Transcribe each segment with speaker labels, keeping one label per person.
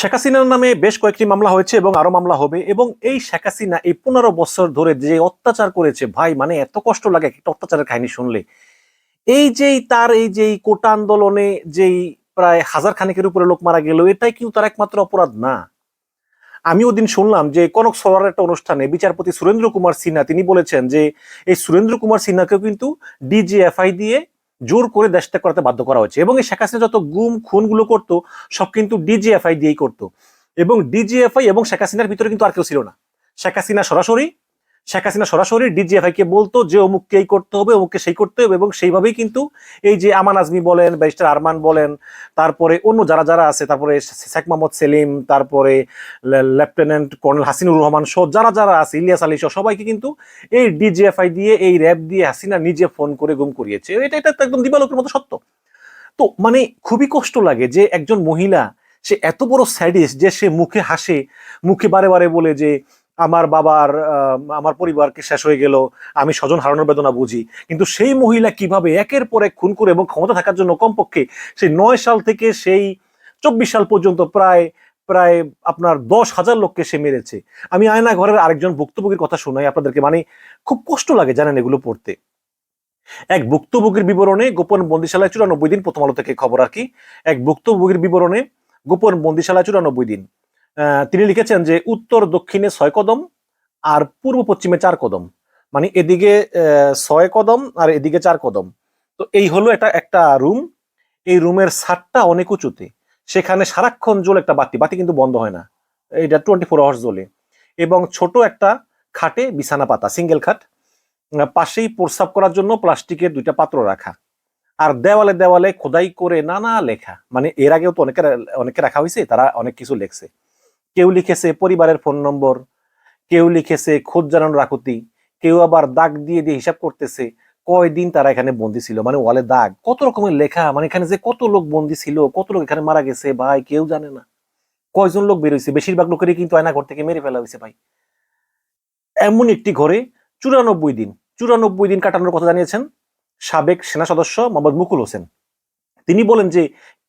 Speaker 1: শেখ হাসিনার নামে বেশ কয়েকটি মামলা হয়েছে এবং আরও মামলা হবে এবং এই শেখ হাসিনা এই পনেরো বছর ধরে যে অত্যাচার করেছে, ভাই মানে এত কষ্ট লাগে একটা অত্যাচারের কাহিনী শুনলে। এই যেই তার, এই যেই কোটা আন্দোলনে যেই প্রায় হাজার খানেকের উপরে লোক মারা গেল, এটাই কিন্তু তার একমাত্র অপরাধ না। আমি ওদিন শুনলাম যে কনক সরার একটা অনুষ্ঠানে বিচারপতি সুরেন্দ্র কুমার সিনহা, তিনি বলেছেন যে এই সুরেন্দ্র কুমার সিনহাকেও কিন্তু ডিজিএফআই দিয়ে জোর করে দেশ ত্যাগ করাতে বাধ্য করা হয়েছে। এবং এই শেখ হাসিনা যত গুম, খুনগুলো করতো, সব কিন্তু ডিজিএফআই দিয়েই করতো। এবং ডিজিএফআই এবং শেখ হাসিনার ভিতরে কিন্তু আর কেউ ছিল না। শেখ হাসিনা সরাসরি শেখ হাসিনা সরাসরি ডিজিএফআই কে বলতো যে অমুককে এই করতে হবে, অমুককে সেই করতে হবে এবং সেইভাবেই কিন্তু এই যে আমান আজমি বলেন, ব্যারিস্টার আরমান বলেন, তারপরে অন্য যারা যারা আছে, তারপরে শেখ মোহাম্মদ সেলিম, তারপরে লেফটেন্যান্ট কর্নেল হাসিনুর রহমান সহ যারা যারা আছে, ইলিয়াস আলী সহ সবাইকে কিন্তু এই ডিজিএফআই দিয়ে, এই র্যাব দিয়ে হাসিনা নিজে ফোন করে গুম করিয়েছে। এটা এটা একদম দিবালোকের মতো সত্য। তো মানে খুবই কষ্ট লাগে যে একজন মহিলা, সে এত বড় স্যাডিস যে সে মুখে হাসে, মুখে বারে বারে বলে যে আমার বাবার আমার পরিবারকে শেষ হয়ে গেল, আমি স্বজন হারানোর বেদনা বুঝি। কিন্তু সেই মহিলা কীভাবে একের পর এক খুন করে এবং ক্ষমতা থাকার জন্য কমপক্ষে সেই নয় সাল থেকে সেই চব্বিশ সাল পর্যন্ত প্রায় প্রায় আপনার দশ হাজার লোককে সে মেরেছে। আমি আয়না ঘরের আরেকজন ভুক্তভোগীর কথা শোনাই, আপনাদেরকে মানে খুব কষ্ট লাগে জানেন এগুলো পড়তে। এক ভুক্তভোগীর বিবরণে গোপন বন্দিশালায় চুরানব্বই দিন প্রথম আলো থেকে খবর আর কি। এক ভুক্তভোগীর বিবরণে গোপন বন্দিশালায় চুরানব্বই দিন। তিনি লিখেছেন যে উত্তর দক্ষিণে ছয় কদম আর পূর্ব পশ্চিমে চার কদম। মানে এদিকে ছয় কদম আর এদিকে চার কদম। তো এই হলো এটা একটা রুম। এই রুমের ছাদটা অনেক উঁচুতে। সেখানে সারাক্ষণ জ্বলে একটা বাতি বাতি কিন্তু বন্ধ হয় না। এটা টোয়েন্টি ফোর আওয়ার্স জ্বলে। এবং ছোট একটা খাটে বিছানা পাতা সিঙ্গেল খাট। পাশেই প্রস্রাব করার জন্য প্লাস্টিকের দুইটা পাত্র রাখা। আর দেওয়ালে দেওয়ালে খোদাই করে নানা লেখা। মানে এর আগেও তো অনেকে অনেকে রাখা হয়েছে, তারা অনেক কিছু লেখছে। কেউ লিখেছে পরিবারের ফোন নম্বর, কেউ লিখেছে খোঁজ জানানোর আকুতি, কেউ আবার দাগ দিয়ে দিয়ে হিসাব করতেছে কয়দিন তারা এখানে বন্দি ছিল মানে ওয়ালে দাগ। কত রকমের লেখা মানে এখানে যে কত লোক বন্দি ছিল, কত লোক এখানে মারা গেছে, ভাই, কেউ জানে না। কয়জন লোক বেরোইছে বেশিরভাগ লোকেরই কিন্তু আয়না ঘর থেকে মেরে ফেলা হয়েছে, ভাই। এমন একটি ঘরে চুরানব্বই দিন চুরানব্বই দিন কাটানোর কথা জানিয়েছেন সাবেক সেনা সদস্য মোহাম্মদ মুকুল হোসেন। তিনি বলেন যে,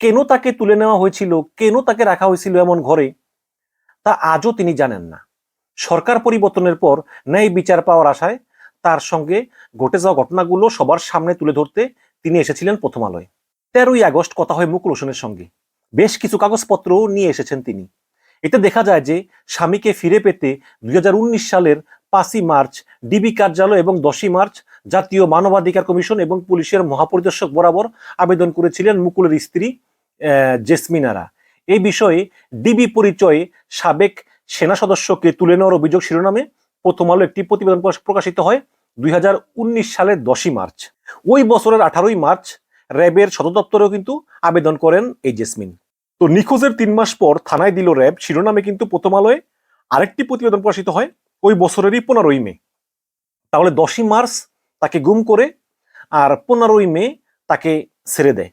Speaker 1: কেন তাকে তুলে নেওয়া হয়েছিল, কেন তাকে রাখা হয়েছিল এমন ঘরে? তা আজও তিনি জানেন না। সরকার পরিবর্তনের পর ন্যায় বিচার পাওয়ার আশায় তার সঙ্গে ঘটে যাওয়া ঘটনাগুলো সবার সামনে তুলে ধরতে তিনি এসেছিলেন প্রথম আলোয় তেরোই আগস্ট কথা হয় মুকুল হোসেনের সঙ্গে। বেশ কিছু কাগজপত্রও নিয়ে এসেছেন তিনি। এতে দেখা যায় যে স্বামীকে ফিরে পেতে দুই হাজার উনিশ সালের পাঁচই মার্চ ডিবি কার্যালয় এবং দশই মার্চ জাতীয় মানবাধিকার কমিশন এবং পুলিশের মহাপরিদর্শক বরাবর আবেদন করেছিলেন মুকুলের স্ত্রী জেসমিনারা। এই বিষয়ে ডিবি পরিচয়ে সাবেক সেনা সদস্যকে তুলে নেওয়ার অভিযোগ শিরোনামে প্রথম আলো একটি প্রতিবেদন প্রকাশিত হয় দুই হাজার উনিশ সালের দশই মার্চ। ওই বছরের আঠারোই মার্চ র্যাবের সদর দপ্তরেও কিন্তু আবেদন করেন এই জেসমিন। তো নিখোঁজের তিন মাস পর থানায় দিল র্যাব। শিরোনামে কিন্তু প্রথম আলোয় আরেকটি প্রতিবেদন প্রকাশিত হয় ওই বছরেরই পনেরোই মে। তাহলে দশই মার্চ তাকে গুম করে আর পনেরোই মে তাকে ছেড়ে দেয়।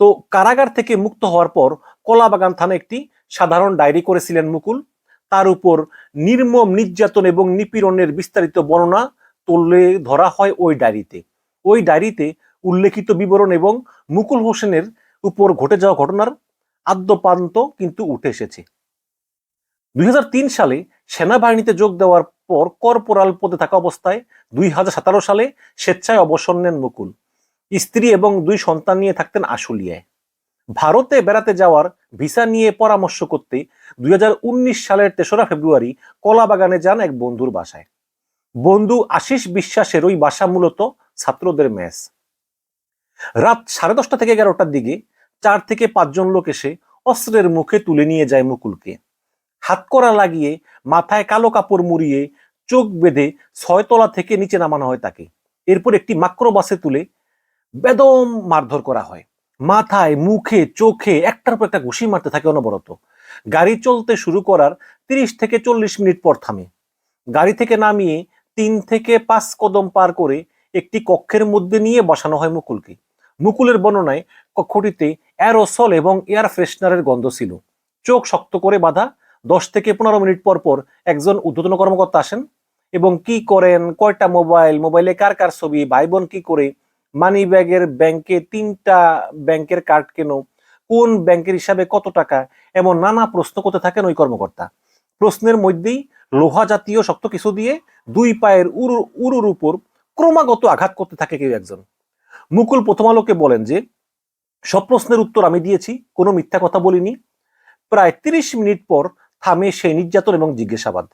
Speaker 1: তো কারাগার থেকে মুক্ত হওয়ার পর কলাবাগান থানা একটি সাধারণ ডায়েরি করেছিলেন মুকুল। তার উপর নির্মম নির্যাতন এবং নিপীড়নের বিস্তারিত বর্ণনা তুলে ধরা হয় ওই ডায়েরিতে। ওই ডায়েরিতে উল্লেখিত বিবরণ এবং মুকুল হোসেনের উপর ঘটে যাওয়া ঘটনার আদ্যপান্ত কিন্তু উঠে এসেছে। দুই হাজার তিন সালে সেনাবাহিনীতে যোগ দেওয়ার পর কর্পোরাল পদে থাকা অবস্থায় দুই হাজার সতেরো সালে স্বেচ্ছায় অবসর নেন মুকুল। স্ত্রী এবং দুই সন্তান নিয়ে থাকতেন আশুলিয়ায়। ভারতে বেড়াতে যাওয়ার ভিসা নিয়ে পরামর্শ করতে দুই হাজার উনিশ সালের তেসরা ফেব্রুয়ারি কলাবাগানে যান এক বন্ধুর বাসায়। বন্ধু আশিস বিশ্বাসের ওই বাসা মূলত ছাত্রদের ম্যাচ রাত সাড়ে দশটা থেকে এগারোটার দিকে চার থেকে পাঁচজন লোক এসে অস্ত্রের মুখে তুলে নিয়ে যায় মুকুলকে। হাতকড়া লাগিয়ে মাথায় কালো কাপড় মুড়িয়ে চোখ বেঁধে ছয়তলা থেকে নিচে নামানো হয় তাকে। এরপর একটি মাক্রো বাসে তুলে বেদম মারধর করা হয়। মাথায়, মুখে, চোখে একটার পর একটা ঘুষি মারতে থাকে অনবরত। গাড়ি চলতে শুরু করার তিরিশ থেকে চল্লিশ মিনিট পর থামে। গাড়ি থেকে নামিয়ে তিন থেকে পাঁচ কদম পার করে একটি কক্ষের মধ্যে নিয়ে বসানো হয় মুকুলকে। মুকুলের বর্ণনায় কক্ষটিতে অ্যারোসল এবং এয়ার ফ্রেশনারের গন্ধ ছিল। চোখ শক্ত করে বাঁধা, দশ থেকে পনেরো মিনিট পর পর একজন ঊর্ধ্বতন কর্মকর্তা আসেন এবং কি করেন, কয়টা মোবাইল, মোবাইলে কার কার ছবি, ভাই বোন কি করে মানি ব্যাগের ব্যাংকে তিনটা ব্যাংকের কার্ড কেন, কোন ব্যাংকের হিসাবে কত টাকা, এমন নানা প্রশ্ন করতে থাকেন ওই কর্মকর্তা। প্রশ্নের মধ্যেই লোহা জাতীয় শক্ত কিছু দিয়ে দুই পায়ের উরু, উরুর উপর ক্রমাগত আঘাত করতে থাকে কেউ একজন। মুকুল প্রথম আলোকে বলেন যে, সব প্রশ্নের উত্তর আমি দিয়েছি, কোনো মিথ্যা কথা বলিনি। প্রায় তিরিশ মিনিট পর থামে সেই নির্যাতন এবং জিজ্ঞাসাবাদ।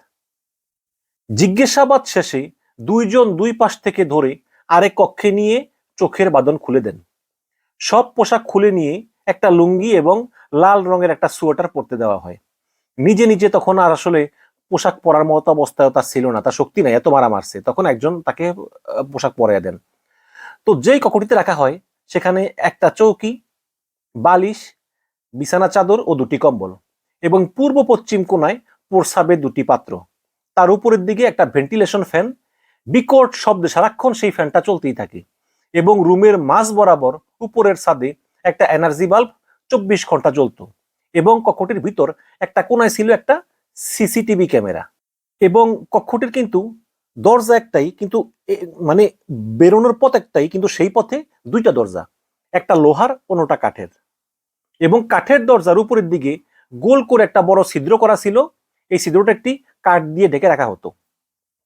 Speaker 1: জিজ্ঞাসাবাদ শেষে দুইজন দুই পাশ থেকে ধরে আরেক কক্ষে নিয়ে চোখের বাঁধন খুলে দেন। সব পোশাক খুলে নিয়ে একটা লুঙ্গি এবং লাল রঙের একটা সোয়েটার পরতে দেওয়া হয়। নিজে নিজে তখন আর আসলে পোশাক পরার মতো অবস্থায় তার ছিল না, তার শক্তি নাই, এত মারা মারছে। তখন একজন তাকে পোশাক পরাইয়া দেন। তো যেই কক্ষটিতে রাখা হয়, সেখানে একটা চৌকি, বালিশ, বিছানা চাদর ও দুটি কম্বল এবং পূর্ব পশ্চিম কোণায় প্রসাবের দুটি পাত্র। তার উপরের দিকে একটা ভেন্টিলেশন ফ্যান, বিকট শব্দে সারাক্ষণ সেই ফ্যানটা চলতেই থাকে। এবং রুমের মাঝ বরাবর উপরের ছাদে একটা এনার্জি বাল্ব চব্বিশ ঘণ্টা জ্বলতো এবং কক্ষটির ভিতর একটা কোনায় ছিল একটা সিসিটিভি ক্যামেরা। এবং কক্ষটির কিন্তু দরজা একটাই, কিন্তু মানে বেরোনোর পথ একটাই, কিন্তু সেই পথে দুইটা দরজা, একটা লোহার কোনোটা কাঠের। এবং কাঠের দরজার উপরের দিকে গোল করে একটা বড় ছিদ্র করা ছিল, এই ছিদ্রটা একটি কাঠ দিয়ে ঢেকে রাখা হতো।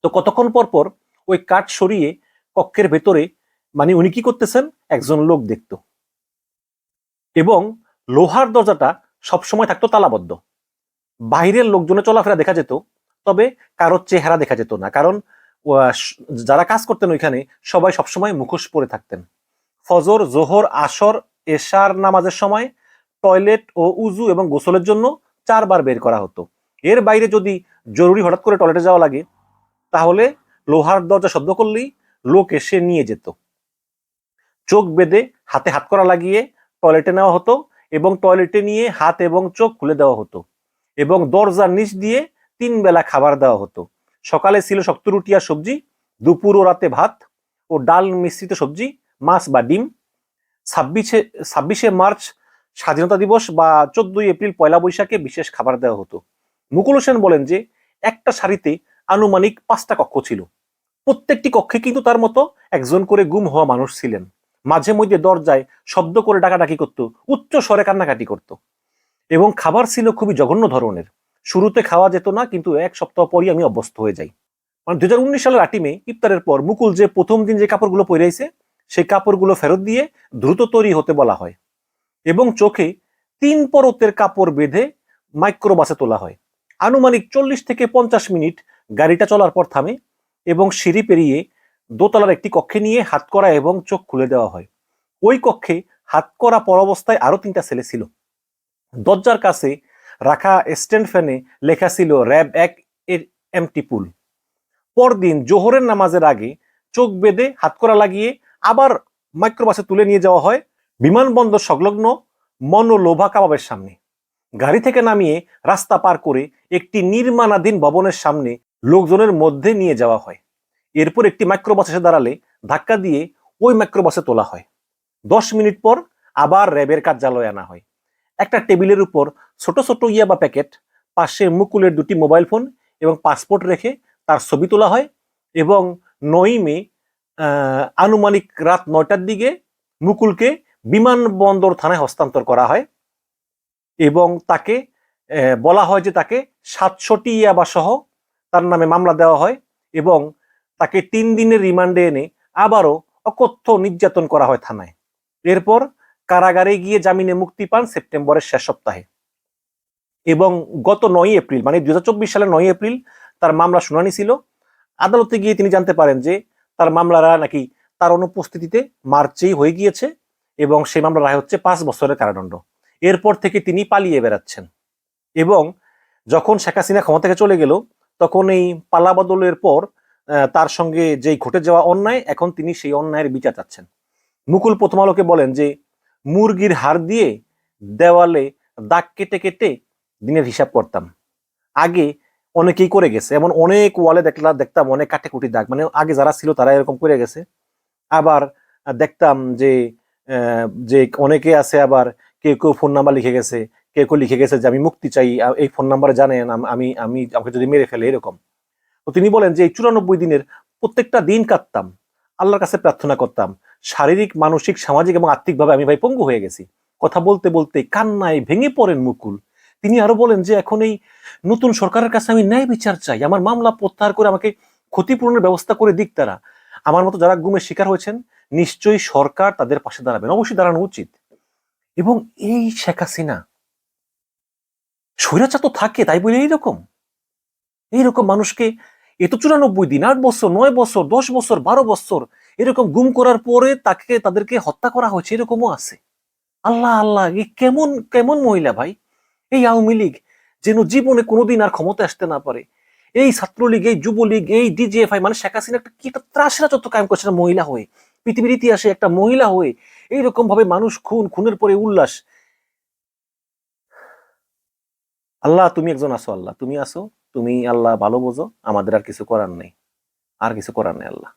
Speaker 1: তো কতক্ষণ পর পর ওই কাঠ সরিয়ে কক্ষের ভেতরে মানে উনি কি করতেছেন? একজন লোক দেখতো। এবং লোহার দরজাটা সবসময় থাকতো তালাবদ্ধ। বাইরের লোকজনে চলাফেরা দেখা যেত, তবে কারোর চেহারা দেখা যেত না। কারণ যারা কাজ করতেন ওইখানে সবাই সবসময় মুখোশ পরে থাকতেন। ফজর, জোহর, আসর, এশার নামাজের সময় টয়লেট ও উজু এবং গোসলের জন্য চারবার বের করা হতো। এর বাইরে যদি জরুরি হঠাৎ করে টয়লেটে যাওয়া লাগে, তাহলে লোহার দরজা শব্দ করলেই লোক এসে নিয়ে যেত। চোখ বেঁধে হাতে হাত করা লাগিয়ে টয়লেটে নেওয়া হতো এবং টয়লেটে নিয়ে হাত এবং চোখ খুলে দেওয়া হতো এবং দরজার নিচ দিয়ে তিন বেলা খাবার দেওয়া হতো। সকালে ছিল শক্ত রুটি আর সবজি, দুপুর ও রাতে ভাত ও ডাল মিশ্রিত সবজি, মাছ বা ডিম। ছাব্বিশে ছাব্বিশে মার্চ স্বাধীনতা দিবস বা চোদ্দই এপ্রিল পয়লা বৈশাখে বিশেষ খাবার দেওয়া হতো। মুকুল হোসেন বলেন যে, একটা সারিতে আনুমানিক পাঁচটা কক্ষ ছিল। প্রত্যেকটি কক্ষে কিন্তু তার মতো একজন করে গুম হওয়া মানুষ ছিলেন। মাঝে মধ্যে দরজায় শব্দ করে ডাকাডাকি করত, উচ্চ স্বরে কান্নাকাটি করত। এবং খাবার ছিল খুবই জঘন্য ধরনের। শুরুতে খাওয়া যেত না, কিন্তু এক সপ্তাহ পরই আমি অভ্যস্ত হয়ে যাই। মানে দু হাজার উনিশ সালের আটি মে, ইফতারের পর মুকুল যে প্রথম দিন যে কাপড়গুলো পরেছে সেই কাপড়গুলো ফেরত দিয়ে দ্রুত তৈরি হতে বলা হয়। এবং চোখে তিন পরতের কাপড় বেঁধে মাইক্রোবাসে তোলা হয়। আনুমানিক চল্লিশ থেকে পঞ্চাশ মিনিট গাড়িটা চলার পর থামে এবং সিঁড়ি পেরিয়ে দোতলার একটি কক্ষে নিয়ে হাত করা এবং চোখ খুলে দেওয়া হয়। ওই কক্ষে হাত করা পর অবস্থায় আরও তিনটা ছেলে ছিল। দরজার কাছে রাখা স্ট্যান্ড ফ্যানে লেখা ছিল, র্যাব এক এর এমটি পুল পরদিন জোহরের নামাজের আগে চোখ বেঁধে হাত করা লাগিয়ে আবার মাইক্রোবাসে তুলে নিয়ে যাওয়া হয় বিমানবন্দর সংলগ্ন মনোলোভা কাবাবের সামনে। গাড়ি থেকে নামিয়ে রাস্তা পার করে একটি নির্মাণাধীন ভবনের সামনে লোকজনের মধ্যে নিয়ে যাওয়া হয়। এরপর একটি মাইক্রোবাস এসে দাঁড়ালে ধাক্কা দিয়ে ওই মাইক্রোবাসে তোলা হয়। দশ মিনিট পর আবার র্যাবের কার্যালয়ে আনা হয়। একটা টেবিলের উপর ছোট ছোট ইয়াবা প্যাকেট, পাশে মুকুলের দুটি মোবাইল ফোন এবং পাসপোর্ট রেখে তার ছবি তোলা হয় এবং নয় মে আনুমানিক রাত নয়টার দিকে মুকুলকে বিমানবন্দর থানায় হস্তান্তর করা হয় এবং তাকে বলা হয় যে তাকে সাতশোটি ইয়াবা সহ তার নামে মামলা দেওয়া হয় এবং তাকে তিন দিনের রিমান্ডে এনে আবারও অকথ্য নির্যাতন করা হয় থানায়। এরপর কারাগারে গিয়ে জামিনে মুক্তি পান সেপ্টেম্বরের শেষ সপ্তাহে। এবং গত নয় এপ্রিল মানে দুই সালের নয় এপ্রিল তার মামলা শুনানি ছিল। আদালতে গিয়ে তিনি জানতে পারেন যে তার মামলারা নাকি তার অনুপস্থিতিতে মার্চেই হয়ে গিয়েছে এবং সেই মামলার রায় হচ্ছে পাঁচ বছরের কারাদণ্ড। এরপর থেকে তিনি পালিয়ে বেড়াচ্ছেন। এবং যখন শেখ হাসিনা ক্ষমতা থেকে চলে গেল, তখন এই পালা বদলের পর তার সঙ্গে যেই ঘটে যাওয়া অন্যায়, এখন তিনি সেই অন্যায়ের বিচার চাচ্ছেন। মুকুল প্রথম আলোকে বলেন যে, মুরগির হাড় দিয়ে দেওয়ালে দাগ কেটে কেটে দিনের হিসাব করতাম। আগে অনেকেই করে গেছে। এমন অনেক ওয়ালে দেখলাম দেখতাম অনেক কাটেকুটি দাগ। মানে আগে যারা ছিল তারা এরকম করে গেছে। আবার দেখতাম যে যে অনেকে আছে আবার কেউ কেউ ফোন নাম্বার লিখে গেছে, কেউ কেউ লিখে গেছে যে, আমি মুক্তি চাই এই ফোন নাম্বারে জানেন আমি আমি আমাকে যদি মেরে ফেলে, এরকম। তো তিনি বলেন যে এই চুরানব্বই দিনের প্রত্যেকটা দিন কাটতাম, আল্লাহর কাছে প্রার্থনা করতাম, শারীরিক, মানসিক, সামাজিক এবং আর্থিকভাবে আমি ভাই পঙ্গু হয়ে গেছি। কথা বলতে বলতে কান্নায় ভেঙে পড়েন মুকুল। তিনি আরও বলেন যে এখন এই নতুন সরকারের কাছে আমি ন্যায় বিচার চাই, আমার মামলা প্রত্যাহার করে আমাকে ক্ষতিপূরণের ব্যবস্থা করে দিক তারা। আমার মতো যারা গুমের শিকার হয়েছেন, নিশ্চয়ই সরকার তাদের পাশে দাঁড়াবেন, অবশ্যই দাঁড়ানো উচিত। এবং এই শেখ হাসিনা, স্বৈরাচার তো থাকে, তাই বলে এইরকম। এইরকম মানুষকে এ তো চুরানব্বই দিন, আট বছর, নয় বছর, দশ বছর, বারো বছর, এরকম গুম করার পরে তাকে, তাদেরকে হত্যা করা হয়েছে, এরকমও আছে। আল্লাহ আল্লাহ, এ কেমন কেমন মহিলা ভাই? এই আওয়ামী লীগ যেন জীবনে কোনোদিন আর ক্ষমতা আসতে না পারে। এই ছাত্রলীগ, এই যুবলীগ, এই ডিজিএফআই মানে শেখ হাসিনা একটা কি একটা ত্রাসেরা যত কায়েম করছে না মহিলা হয়ে। পৃথিবীর ইতিহাসে একটা মহিলা হয়ে এইরকম ভাবে মানুষ খুন, খুনের পরে উল্লাস। আল্লাহ, তুমি একজন আসো আল্লাহ, তুমি আসো তুমি আল্লাহ ভালো বোঝো আমাদের আর কিছু করার নেই। আর কিছু করার নেই আল্লাহ।